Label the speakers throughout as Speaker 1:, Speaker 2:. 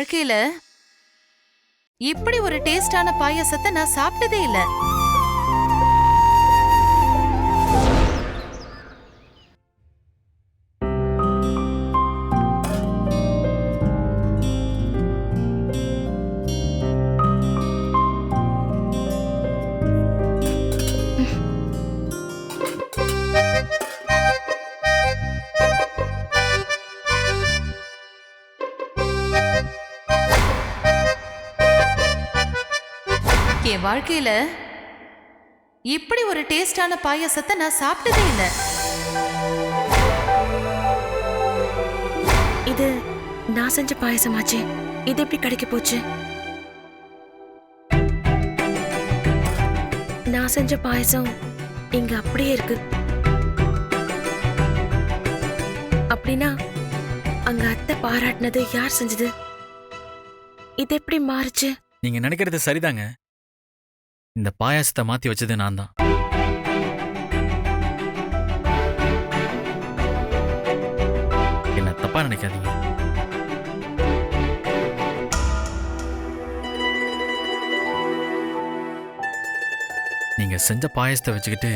Speaker 1: வாழ்க்கையில இப்படி ஒரு டேஸ்டான பாயாசத்தை நான் சாப்பிட்டதே இல்ல. வாழ்க்கையில இப்படி ஒரு டேஸ்டான பாயாசத்தை நான் சாப்பிட்டதே இல்ல.
Speaker 2: இது நான் செஞ்ச பாயசமாச்சே. இது எப்படி கிடைக்க போச்சு? நான் செஞ்ச பாயசம் இங்க அப்படியே இருக்கு. அப்படின்னா அங்க அத்தை பாராட்டினது யார் செஞ்சது? இது எப்படி மாறுச்சு?
Speaker 3: நீங்க நினைக்கிறது சரிதாங்க. இந்த பாயாசத்தை மாத்தி வச்சது நான் தான் என்ன தப்பா நினைக்காதீங்க. நீங்க செஞ்ச பாயாசத்தை வச்சுக்கிட்டு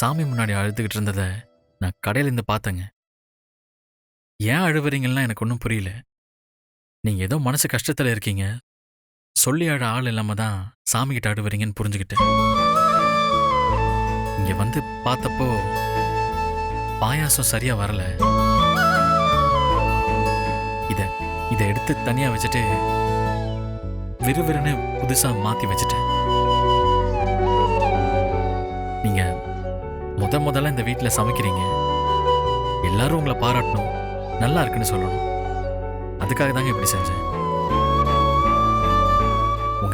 Speaker 3: சாமி முன்னாடி அழுதுகிட்டு இருந்ததை நான் கடையில இருந்து பார்த்தேங்க. ஏன் அழுவுறீங்கன்னா எனக்கு ஒன்றும் புரியல. நீங்க ஏதோ மனசு கஷ்டத்துல இருக்கீங்க. சொல்லி அழ ஆள் இல்லாம தான் சாமி கிட்ட புரிஞ்சுக்கிட்டேன் இங்க வந்து பார்த்தப்போ பாயாசம் சரியா வரல. இத இத எடுத்து தனியா வச்சுட்டு விறுவிறுன்னு புதுசா மாத்தி வச்சுட்டேன். நீங்க முத முதல்ல இந்த வீட்டில் சமைக்கிறீங்க. எல்லாரும் உங்களை பாராட்டணும். நல்லா இருக்குன்னு சொல்லணும். அதுக்காக தாங்க இப்படி செஞ்சேன்.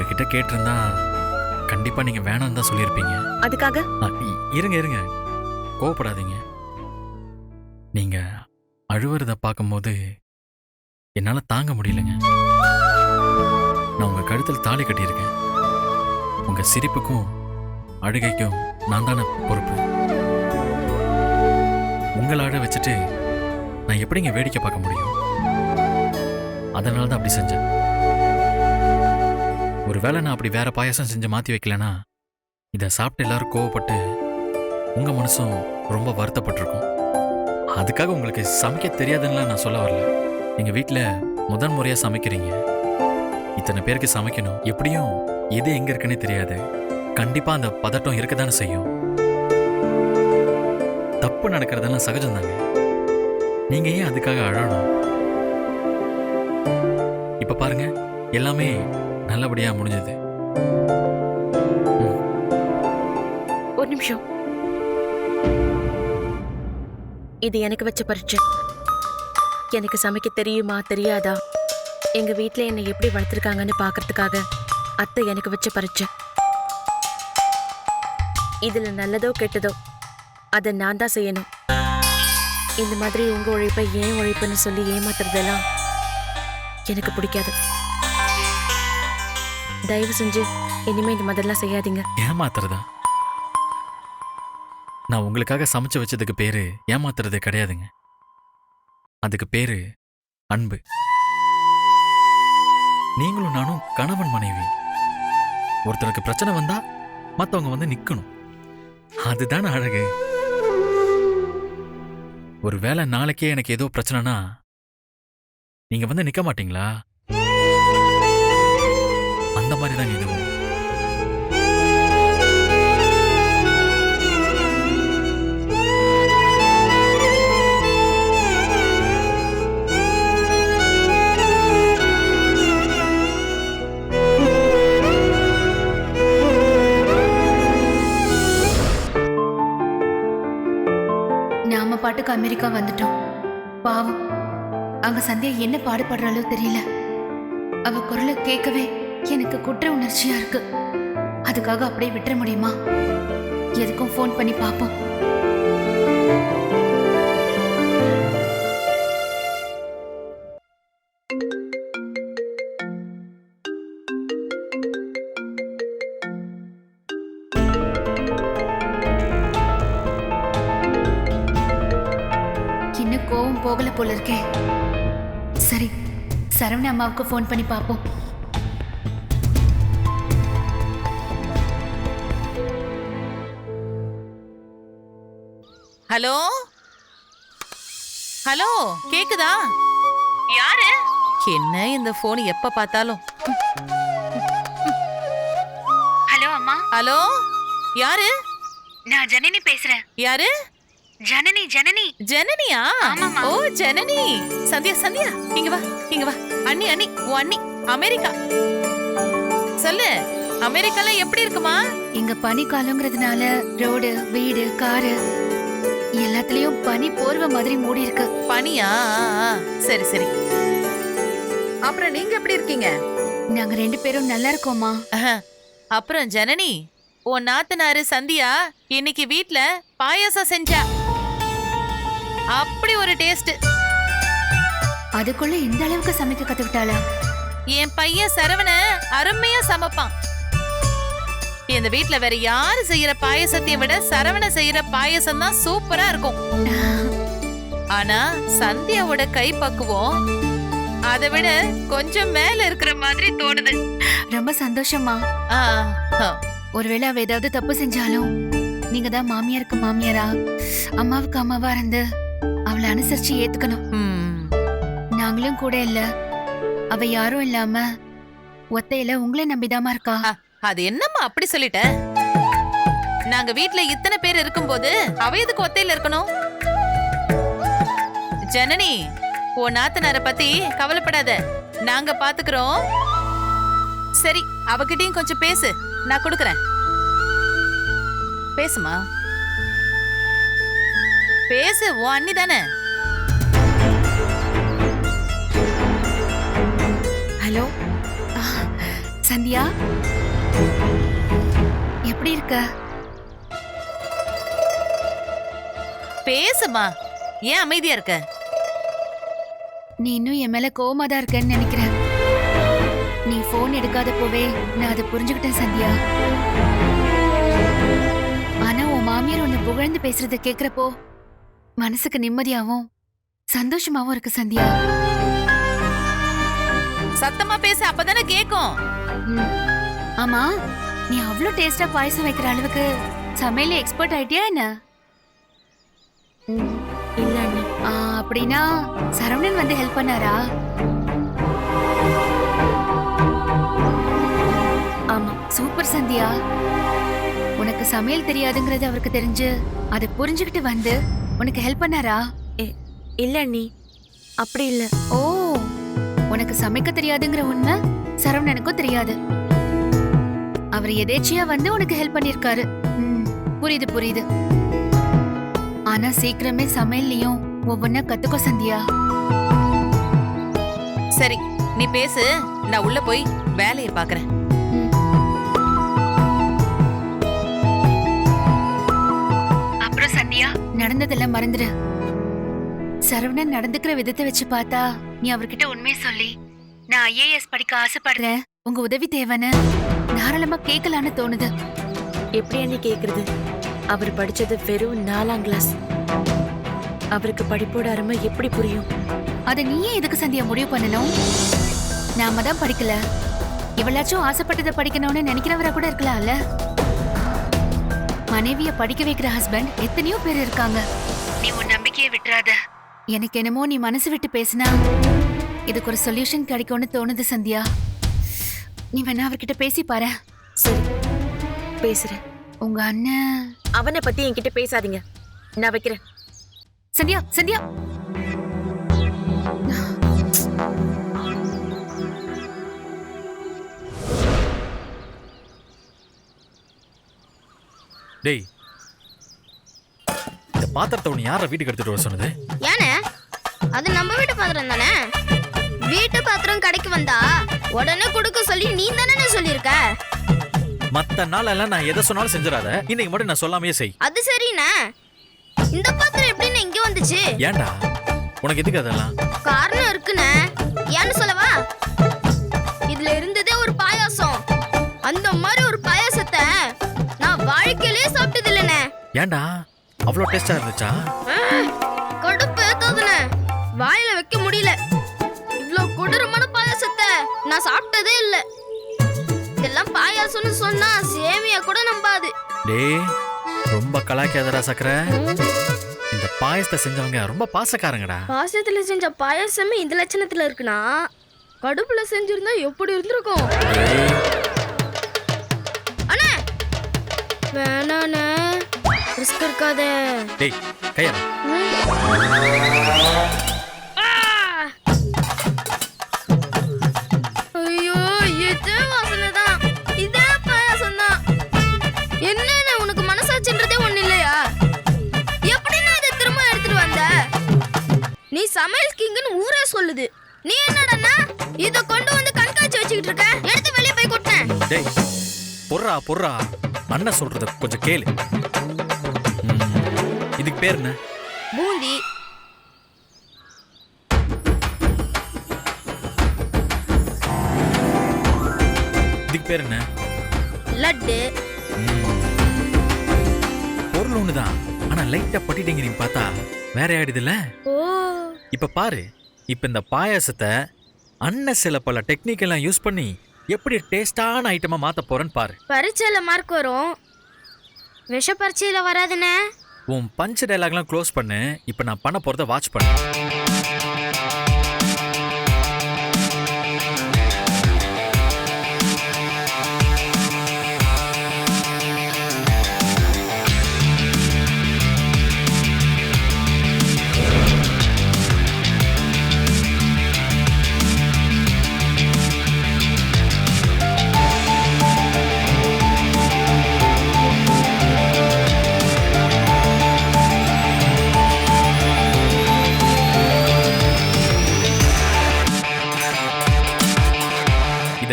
Speaker 3: உங்ககிட்ட கேட்டிருந்தா கண்டிப்பா நீங்க வேணாம்னு தான் சொல்லியிருப்பீங்க.
Speaker 2: அதுக்காக?
Speaker 3: ஆ, இ- இருங்க இருங்க. கோவப்படாதீங்க. நீங்க அழுவுறத பார்க்கும்போது என்னால தாங்க முடியலங்க. நான் உங்க கழுத்தில் தாலி கட்டியிருக்கேன். உங்க சிரிப்புக்கும் அழுகைக்கும் நான் தானே பொறுப்பு. உங்களை அழ வச்சுட்டு நான் எப்படிங்க வேடிக்கை பார்க்க முடியும்? அதனால தான் அப்படி செஞ்சேன். ஒருவேளை நான் அப்படி வேற பாயாசம் செஞ்சு மாத்தி வைக்கலனா இதை சாப்பிட்டு எல்லாரும் கோவப்பட்டு உங்க மனசும் ரொம்ப வருத்தப்பட்டிருக்கும். அதுக்காக உங்களுக்கு சமைக்க தெரியாதுன்னு நான் சொல்ல வரல. நீங்க வீட்டில் முதன் முறையா சமைக்கிறீங்க. இத்தனை பேருக்கு சமைக்கணும். எப்படியும் எது எங்க இருக்குன்னு தெரியாது. கண்டிப்பா அந்த பதட்டம் இருக்கதானே செய்யும். தப்பு நடக்கிறதெல்லாம் சகஜம் தாங்க நீங்க ஏன் அதுக்காக அழணும்? இப்ப பாருங்க எல்லாமே நல்லபடியாக முடிஞ்சது.
Speaker 2: ஒரு நிமிஷம். இது எனக்கு வச்ச பரீட்சை. எனக்கு சமைக்க தெரியுமா தெரியாதா? எங்க வீட்ல என்னை எப்படி வளர்த்துருக்காங்கன்னு பார்க்கறதுக்காக அத்தை எனக்கு வச்ச பரீட்சை. இதுல நல்லதோ கெட்டதோ அதை நான் தான் செய்யணும். இந்த மாதிரி உங்க உழைப்பை ஏன் உழைப்புன்னு சொல்லி ஏமாத்துறதெல்லாம் எனக்கு பிடிக்காது. தயவு செஞ்சு இனிமே இந்த மாதிரிலாம் செய்யாதீங்க.
Speaker 3: ஏமாத்துறதா? நான் உங்களுக்காக சமைச்சு வச்சதுக்கு பேரு ஏமாத்துறது கிடையாதுங்க. அதுக்கு பேரு அன்பு. நீங்களும் நானும் கணவன் மனைவி. ஒருத்தருக்கு பிரச்சனை வந்தா மற்றவங்க வந்து நிக்கணும். அதுதானே அழகு. ஒருவேளை நாளைக்கே எனக்கு ஏதோ பிரச்சனைனா நீங்க வந்து நிக்க மாட்டீங்களா? அந்த மாதிரி தான் இதுவும்
Speaker 4: நாம பாட்டுக்கு அமெரிக்கா வந்துட்டோம். பாவம். அங்க சந்தியா என்ன பாடுபடுறாலோ தெரியல. அவ குரலை கேட்கவே எனக்கு குற்ற உணர்ச்சியா இருக்கு. அதுக்காக அப்படியே விட்டுற முடியுமா? எதுக்கும் ஃபோன் பண்ணி பார்ப்போம் இன்னும் கோவம் போகல போல இருக்கே. சரி சரவண அம்மாவுக்கு ஃபோன் பண்ணி பார்ப்போம்
Speaker 1: ஹலோ? ஹலோ கேக்குதா? யாரு? என்ன இந்த போன் எப்ப பார்த்தாலும்?
Speaker 4: ஹலோ அம்மா.
Speaker 1: ஹலோ யாரு?
Speaker 4: நான் ஜனனி பேசுறேன்.
Speaker 1: யாரு?
Speaker 4: ஜனனி ஜனனி.
Speaker 1: ஜனனியா. ஓ ஜனனி. சந்தியா சந்தியா. இங்க வா இங்க வா. அண்ணி அண்ணி உன் அண்ணி. அமெரிக்கா. சொல்லு அமெரிக்கால எப்படி இருக்குமா?
Speaker 4: இங்க பனி காலங்கிறதுனால ரோடு வீடு காரு. எல்லாத்துலயும் பனி போர்வை மாதிரி மூடி இருக்கு
Speaker 1: பனியா. சரி சரி. அப்புறம் நீங்க எப்படி இருக்கீங்க?
Speaker 4: நாங்க ரெண்டு பேரும் நல்லா இருக்கோமா.
Speaker 1: அப்புறம் ஜனனி உன் நாத்தனாரு சந்தியா இன்னைக்கு வீட்ல பாயாசம் செஞ்சா? அப்படி ஒரு டேஸ்ட்
Speaker 4: அதுக்குள்ள இந்த அளவுக்கு சமைக்க கத்துக்கிட்டாளா?
Speaker 1: என் பையன் சரவண அருமையா சமைப்பான். இந்த வீட்ல வேற யாரு செய்யற பாயசத்தை விட சரவண செய்யற பாயசம் தான் சூப்பரா இருக்கும். ஆனா சந்தியாவோட கை பக்குவம் அதை விட கொஞ்சம் மேல இருக்கிற மாதிரி தோணுது.
Speaker 4: ரொம்ப சந்தோஷமா. ஒருவேளை அவ ஏதாவது தப்பு செஞ்சாலும் நீங்க தான் மாமியாருக்கு மாமியாரா? அம்மாவுக்கு அம்மாவா இருந்து அவளை அனுசரிச்சு ஏத்துக்கணும்.
Speaker 1: ம்.
Speaker 4: நாங்களும் கூட இல்ல. அவ யாரும் இல்லாம ஒத்தையில உங்களை நம்பிதாமா இருக்கா?
Speaker 1: அது என்னம்மா அப்படி சொல்லிட்ட? நாங்க வீட்ல இத்தனை பேர் இருக்கும்போது அவ எதுக்கு ஒத்தையில இருக்கணும்? ஜனனி உன் நாத்தனார பத்தி கவலைப்படாத. நாங்க பாத்துக்கிறோம். சரி அவகிட்டயும் கொஞ்சம் பேசு. நான் கொடுக்கறேன். பேசுமா? பேசு உன் அண்ணி தானே.
Speaker 4: ஹலோ. சந்தியா? எப்படி இருக்க?
Speaker 1: பேசுமா. ஏன் அமைதியா இருக்க?
Speaker 4: நீ இன்னும் என் மேல கோவமா தான் இருக்கேன்னு நினைக்கிறேன். நீ போன் எடுக்காத போவே நான் அதை புரிஞ்சுக்கிட்டேன் சந்தியா. ஆனா உன் மாமியார் உன்னை புகழ்ந்து பேசுறத கேக்குறப்போ மனசுக்கு நிம்மதியாவும் சந்தோஷமாவும் இருக்கு சந்தியா.
Speaker 1: சத்தமா பேசு அப்பதானே கேக்கும்.
Speaker 4: ஆமா. நீ அவ்ளோ டேஸ்டா பாயசம் வைக்கிற அளவுக்கு சமையல எக்ஸ்பர்ட் ஆயிட்டியா என்ன?
Speaker 2: இல்ல
Speaker 4: அப்படின்னா சரவணன் வந்து ஹெல்ப் பண்ணாரா?
Speaker 2: ஆமா.
Speaker 4: சூப்பர் சந்தியா. உனக்கு சமையல் தெரியாதுங்கிறது அவருக்கு தெரிஞ்சு அதை புரிஞ்சுக்கிட்டு வந்து உனக்கு ஹெல்ப் பண்ணாரா?
Speaker 2: இல்ல அண்ணி. அப்படி இல்ல.
Speaker 4: ஓ உனக்கு சமைக்க தெரியாதுங்கிற உண்மை சரவணனுக்கும் தெரியாது. அவர் எதேச்சியா வந்து உனக்கு ஹெல்ப் பண்ணிருக்காரு. புரியுது புரியுது. ஆனா சீக்கிரமே சமையல்லையும் ஒவ்வொன்னா கத்துக்கோ சந்தியா.
Speaker 1: சரி நீ பேசு. நான் உள்ள போய் வேலையை பாக்குறேன்.
Speaker 4: அப்புறம் சந்தியா நடந்ததெல்லாம் மறந்துடு சரவணன் நடந்துக்கிற விதத்தை வச்சு பார்த்தா நீ அவர்கிட்ட உண்மையை சொல்லி நான் ஐஏஎஸ் படிக்க ஆசைப்படுறேன். உங்க உதவி தேவைன்னு. தாராளமா கேட்கலான்னு தோணுது.
Speaker 2: எப்படி அண்ணி கேக்குறது? அவர் படிச்சது வெறும் நாலாம் கிளாஸ் அவருக்கு படிப்போட அருமை எப்படி புரியும்?
Speaker 4: அதை நீயே எதுக்கு சந்தியா முடிவு பண்ணணும்? நாம தான் படிக்கல. இவளாச்சும் ஆசைப்பட்டதை படிக்கணும்னு நினைக்கிறவரா கூட இருக்கலாம்ல. மனைவிய படிக்க வைக்கிற ஹஸ்பண்ட் எத்தனையோ பேர் இருக்காங்க. நீ உன் நம்பிக்கையை விட்டுறாத. எனக்கு என்னமோ நீ மனசு விட்டு பேசினா இதுக்கு ஒரு சொல்யூஷன் கிடைக்கும்னு தோணுது சந்தியா. நீ வேணா அவர்கிட்ட பேசி பாரு.
Speaker 2: சரி பேசுறேன்.
Speaker 4: உங்க அண்ணன்
Speaker 2: அவனை பத்தி என்கிட்ட பேசாதீங்க. நான் வைக்கிறேன்.
Speaker 4: சந்தியா சந்தியா.
Speaker 3: டேய் இந்த பாத்திரத்தை உன்னை யாரை வீட்டுக்கு எடுத்துட்டு வர சொன்னது?
Speaker 5: ஏனே? அது நம்ம வீட்டு பாத்திரம் தானே? வீட்டு பாத்திரம் கடைக்கு வந்தா உடனே கொடுக்க சொல்லி நீ தானே சொல்லியிருக்க?
Speaker 3: மத்த நாள் எல்லாம் நான் எதை சொன்னாலும் செஞ்சிடாத. இன்னைக்கு மட்டும் நான் சொல்லாமையே செய்.
Speaker 5: அது சரிண்ணே. இந்த பாத்திரம் எப்படின்னு இங்க வந்துச்சு?
Speaker 3: ஏன்டா? உனக்கு எதுக்கு அதெல்லாம்?
Speaker 5: காரணம் இருக்குண்ணே. ஏன்னு சொல்லவா? இதுல இருந்ததே ஒரு பாயாசம். அந்த மாதிரி ஒரு பாயாசத்தை நான் வாழ்க்கையிலே சாப்பிட்டது இல்லைண்ணே
Speaker 3: ஏன்டா? அவ்வளோ டேஸ்டா இருந்துச்சா?
Speaker 5: பாயாசம்னு சொன்னா சேமியா கூட நம்பாது.
Speaker 3: டேய் ரொம்ப கலாய்க்காதடா சக்கரை. இந்த பாயசத்தை செஞ்சவங்க ரொம்ப பாசக்காரங்கடா.
Speaker 5: பாசத்துல செஞ்ச பாயாசமே இந்த லட்சணத்துல இருக்குன்னா கடுப்புல செஞ்சிருந்தா எப்படி இருந்திருக்கும்? அண்ணே! வேணாண்ணே ரிஸ்க் இருக்காதே.
Speaker 3: டேய் கையா
Speaker 5: சமையல் கிங்குன்னு ஊரே சொல்லுது. நீ என்னடா இத கொண்டு வந்து கண்காட்சி வச்சுக்கிட்டு இருக்க? எடுத்து வெளியே போய் கொட்டேன்
Speaker 3: டேய் பொர்றா பொர்றா. அண்ணன் சொல்றத கொஞ்சம் கேளு. இதுக்கு பேர் என்ன?
Speaker 5: பூந்தி.
Speaker 3: இதுக்கு பேர் என்ன?
Speaker 5: லட்டு.
Speaker 3: பொருள் ஒண்ணுதான். ஆனா லைட்டா பட்டிட்டீங்க நீங்க பார்த்தா. வேற ஆயிடுதுல்ல
Speaker 5: ஓ.
Speaker 3: இப்ப பாரு. இப்ப இந்த பாயாசத்தை அண்ணன் சில பல டெக்னிக் எல்லாம் யூஸ் பண்ணி எப்படி டேஸ்டான ஐட்டமா மாத்த போறேன்னு பாரு.
Speaker 5: பரீட்சையில மார்க் வரும். விஷ பரீட்சையில வராதுண்ணே.
Speaker 3: உன் பஞ்ச் டைலாக்லாம் க்ளோஸ் பண்ணு. இப்ப நான் பண்ண போறத வாட்ச் பண்ணு.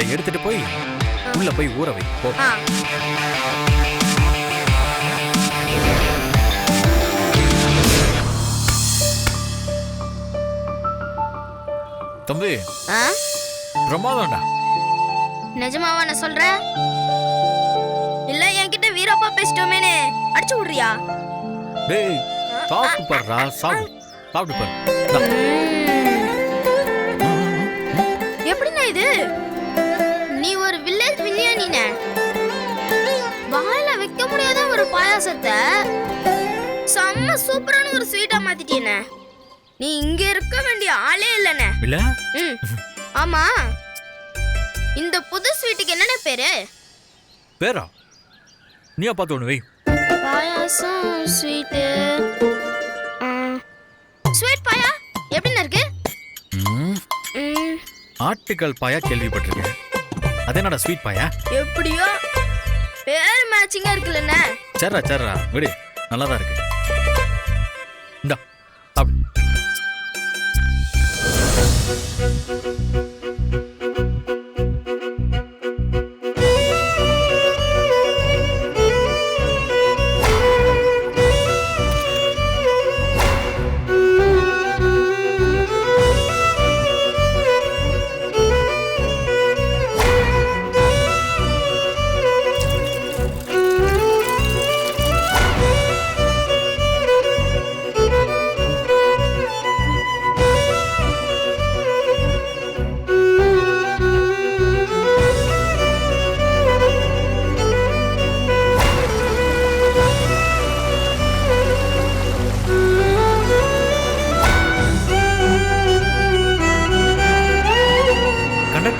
Speaker 3: இதை எடுத்துட்டு போய் உள்ள போய் ஊற வை. போ. தம்பி பிரமாதம்டா.
Speaker 5: நிஜமாவா நான் சொல்றேன் இல்ல என்கிட்ட வீரப்பா பேசிட்டோமேனே. அடிச்சு விடுறியா?
Speaker 3: டேய் சாப்பிட்டு பாருடா சாப்பிடு. சாப்பிட்டு பாரு.
Speaker 5: எப்படிண்ணா இது? விஞ்ஞானினே வாயில வைக்க முடியாத ஒரு பாயாசத்தை? செம்ம சூப்பரான ஒரு ஸ்வீட்டா மாத்திட்டீனே நீ இங்க இருக்க வேண்டிய ஆளே இல்லனே
Speaker 3: இல்ல?
Speaker 5: ம். ஆமா. இந்த புது ஸ்வீட்டுக்கு என்னென்ன பேரு?
Speaker 3: பேரா? நீயா பார்த்து ஒன்று வை.
Speaker 5: பாயாசம் ஸ்வீட்டு ஸ்வீட் பாயா? எப்படிண்ணா இருக்கு?
Speaker 3: ஆட்டுக்கால் பாயா கேள்விப்பட்டிருக்கேன். அது என்னடா ஸ்வீட் பாயா
Speaker 5: எப்படியோ? பேர் மேட்சிங்கா இருக்குல்லண்ணே.
Speaker 3: சரிடா சரிடா விடு நல்லா தான் இருக்கு. இந்தா சாப்பிடு.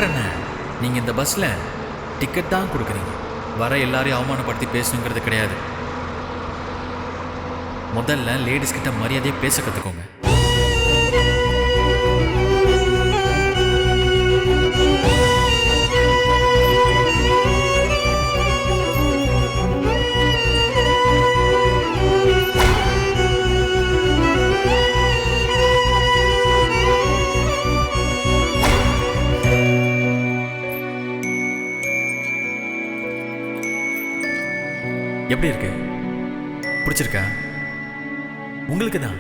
Speaker 3: கண்டக்டர் என்ன நீங்கள் இந்த பஸ்ல டிக்கெட் தான் கொடுக்குறீங்க. வர எல்லாரையும் அவமானப்படுத்தி பேசணுங்கிறது கிடையாது. முதல்ல லேடிஸ் கிட்ட மரியாதையை பேச கற்றுக்கோங்க எப்படி இருக்கு? பிடிச்சிருக்கா? உங்களுக்கு தான்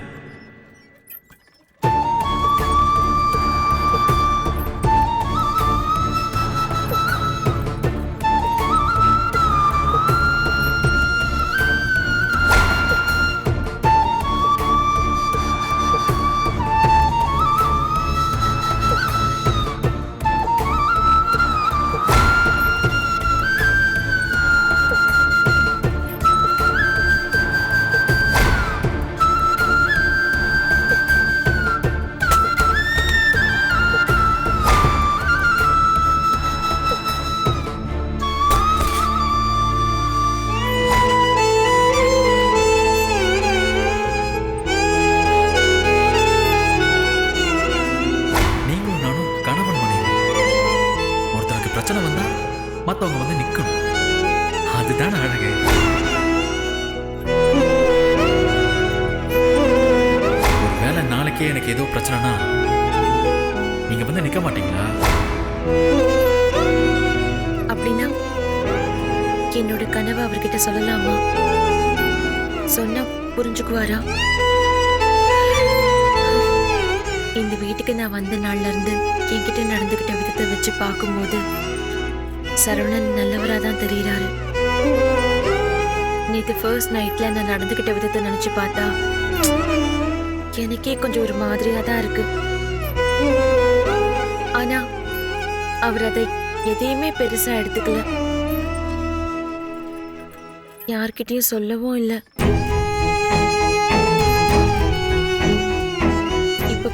Speaker 2: இந்த வீட்டுக்கு நான் வந்த நாள்ல இருந்து என்கிட்ட நடந்துகிட்ட விதத்தை வச்சு பார்க்கும்போது சரவணன் நல்லவராக தான் தெரியறாரு. நேத்து ஃபர்ஸ்ட் நைட்ல நான் நடந்துகிட்ட விதத்தை நினைச்சு பார்த்தா எனக்கே கொஞ்சம் ஒரு மாதிரியா தான் இருக்கு. ஆனா அவர் அதை எதையுமே பெருசா எடுத்துக்கல. யார்கிட்டயும் சொல்லவும் இல்லை.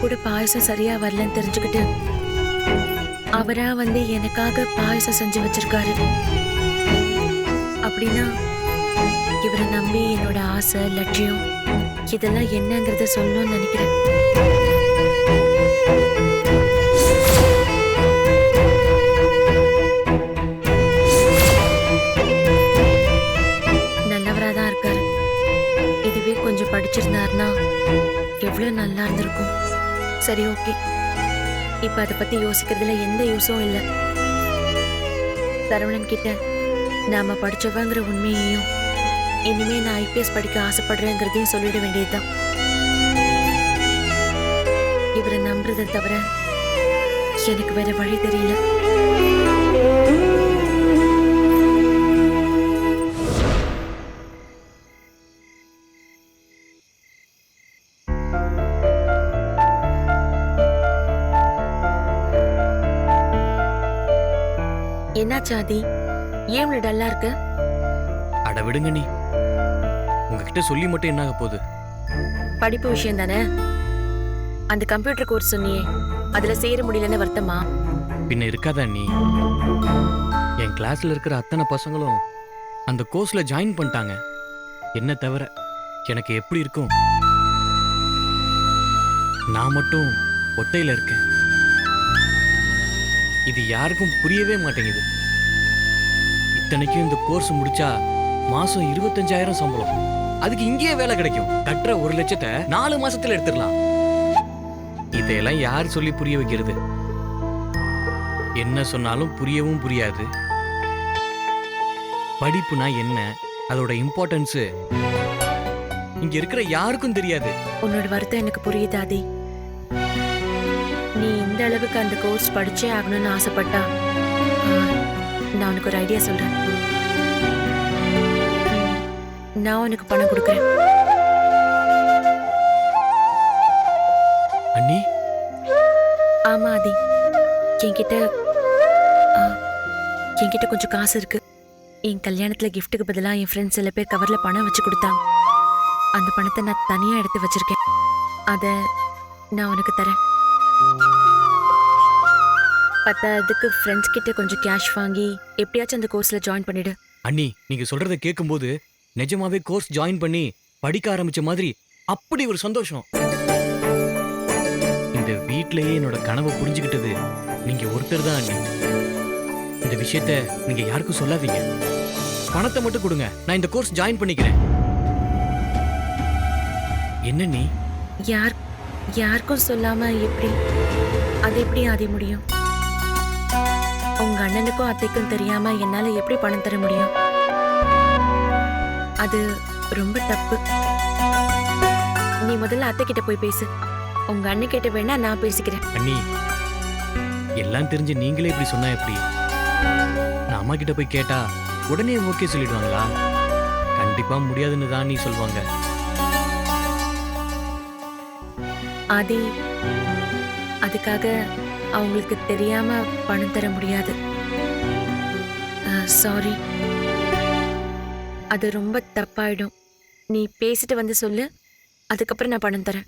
Speaker 2: கூட பாயசம் சரியா வரலன்னு தெரிஞ்சுக்கிட்டு அவரா வந்து எனக்காக பாயசம் செஞ்சு வச்சிருக்காரு. அப்படின்னா இவரை நம்பி என்னோட ஆசை லட்சியம் இதெல்லாம் என்னங்கிறத சொல்லணும்னு நினைக்கிறேன். நல்லவரா தான் இருக்காரு. இதுவே கொஞ்சம் படிச்சிருந்தாருன்னா எவ்வளவு நல்லா இருந்திருக்கும். சரி ஓகே. இப்ப அதை பத்தி யோசிக்கிறதுல எந்த யூஸும் இல்லை. சரவணன் கிட்ட நாம படிச்சவங்கிற உண்மையையும் இனிமே நான் ஐபிஎஸ் படிக்க ஆசைப்படுறேங்கிறதையும் சொல்லிட வேண்டியதுதான். இவரை நம்புறதை தவிர எனக்கு வேற வழி தெரியல. என்னாச்சு ஆதி ஏன் இவ்வளவு டல்லா இருக்கு?
Speaker 6: அட விடுங்க நீ. உங்ககிட்ட சொல்லி மட்டும் என்ன ஆக போகுது?
Speaker 2: படிப்பு விஷயம் தானே அந்த கம்ப்யூட்டர் கோர்ஸ் சொன்னியே அதுல சேர முடியலன்னு வருத்தமா?
Speaker 6: பின்ன இருக்காதா நீ. என் கிளாஸ்ல இருக்கிற அத்தனை பசங்களும் அந்த கோர்ஸ்ல ஜாயின் பண்ணிட்டாங்க. என்ன தவிர எனக்கு எப்படி இருக்கும்? நான் மட்டும் ஒத்தையில இருக்கேன். இது யாருக்கும் புரியவே மாட்டேங்குது. இத்தனைக்கும் இந்த கோர்ஸ் முடிச்சா மாசம் இருபத்தஞ்சாயிரம் சம்பளம். அதுக்கு இங்கேயே வேலை கிடைக்கும். கட்டுற ஒரு லட்சத்தை நாலு மாசத்துல எடுத்துடலாம். இதையெல்லாம் யார் சொல்லி புரிய வைக்கிறது? என்ன சொன்னாலும் புரியவும் புரியாது. படிப்புனா என்ன? அதோட இம்பார்ட்டன்ஸ் இங்க இருக்கிற யாருக்கும் தெரியாது.
Speaker 2: உன்னோட வருத்தம் எனக்கு புரியுதாதி நீ இந்த அளவுக்கு அந்த கோர்ஸ் படிச்சே ஆகணும்னு ஆசைப்பட்டா நான் உனக்கு ஒரு ஐடியா சொல்றேன். நான் உனக்கு பணம் கொடுக்குறேன்.
Speaker 6: அண்ணி?
Speaker 2: ஆமா ஆதி. என்கிட்ட ஆ, என்கிட்ட கொஞ்சம் காசு இருக்கு. என் கல்யாணத்துல கிஃப்ட்டுக்கு பதிலா என் ஃப்ரெண்ட்ஸ் சில பேர் கவர்ல பணம் வச்சு கொடுத்தாங்க. அந்த பணத்தை நான் தனியா எடுத்து வச்சிருக்கேன். அத நான் உனக்கு தரேன். பத்தாததுக்கு ஃப்ரெண்ட்ஸ் கிட்ட கொஞ்சம் கேஷ் வாங்கி எப்படியாச்சும் அந்த கோர்ஸ்ல ஜாயின் பண்ணிடு.
Speaker 6: அண்ணி நீங்க சொல்றத கேட்கும்போது நிஜமாவே கோர்ஸ் ஜாயின் பண்ணி படிக்க ஆரம்பிச்ச மாதிரி அப்படி ஒரு சந்தோஷம். இந்த வீட்லயே என்னோட கனவை புரிஞ்சுக்கிட்டது நீங்க ஒருத்தர் தான் அண்ணி. இந்த விஷயத்த நீங்க யாருக்கும் சொல்லாதீங்க. பணத்தை மட்டும் கொடுங்க. நான் இந்த கோர்ஸ் ஜாயின் பண்ணிக்கிறேன். என்ன நீ
Speaker 2: யார் யாருக்கும் சொல்லாம எப்படி அது எப்படி ஆதி முடியும்? உங்க அண்ணனுக்கும் அத்தைக்கும் தெரியாம என்னால எப்படி பணம் தர முடியும்? அது ரொம்ப தப்பு. நீ முதல்ல அத்தை கிட்ட போய் பேசு. உங்க அண்ணன் கிட்ட வேணா நான் பேசிக்கிறேன்.
Speaker 6: அண்ணி எல்லாம் தெரிஞ்சு நீங்களே இப்படி சொன்னா எப்படி? நான் அம்மா கிட்ட போய் கேட்டா உடனே ஓகே சொல்லிடுவாங்களா? கண்டிப்பா முடியாதுன்னு தான் நீ சொல்லுவாங்க
Speaker 2: ஆதி அதுக்காக அவங்களுக்கு தெரியாம பணம் தர முடியாது. சாரி அது ரொம்ப தப்பாயிடும். நீ பேசிட்டு வந்து சொல்லு. அதுக்கப்புறம் நான் பணம் தரேன்.